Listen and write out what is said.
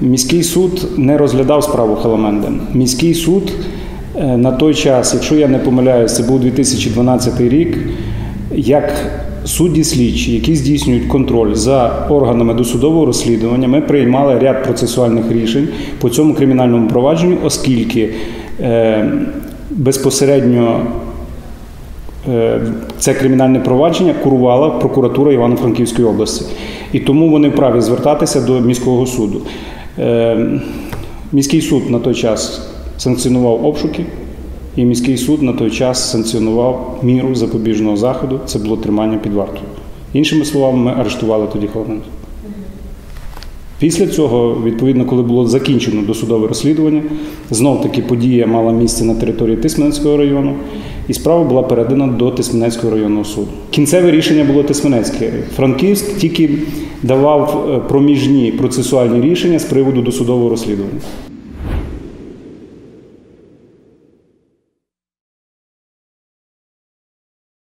Міський суд не розглядав справу Халаменда. Міський суд е, на той час, якщо я не помиляюся, це був 2012 рік, як судді слідчі, які здійснюють контроль за органами досудового розслідування, ми приймали ряд процесуальних рішень по цьому кримінальному провадженню, оскільки е, безпосередньо Е, це кримінальне провадження курувала прокуратура Івано-Франківської області. І тому вони вправі звертатися до міського суду. Е, Міський суд на той час санкціонував обшуки, і міський суд на той час санкціонував міру запобіжного заходу. Це було тримання під вартою. Іншими словами, ми арештували тоді Халаменка. Після цього, відповідно, коли було закінчено досудове розслідування, знов таки подія мала місце на території Тисменецького району, і справа була передана до Тисменецького районного суду. Кінцеве рішення було Тисменецьке. Франківськ тільки давав е, проміжні процесуальні рішення з приводу досудового розслідування.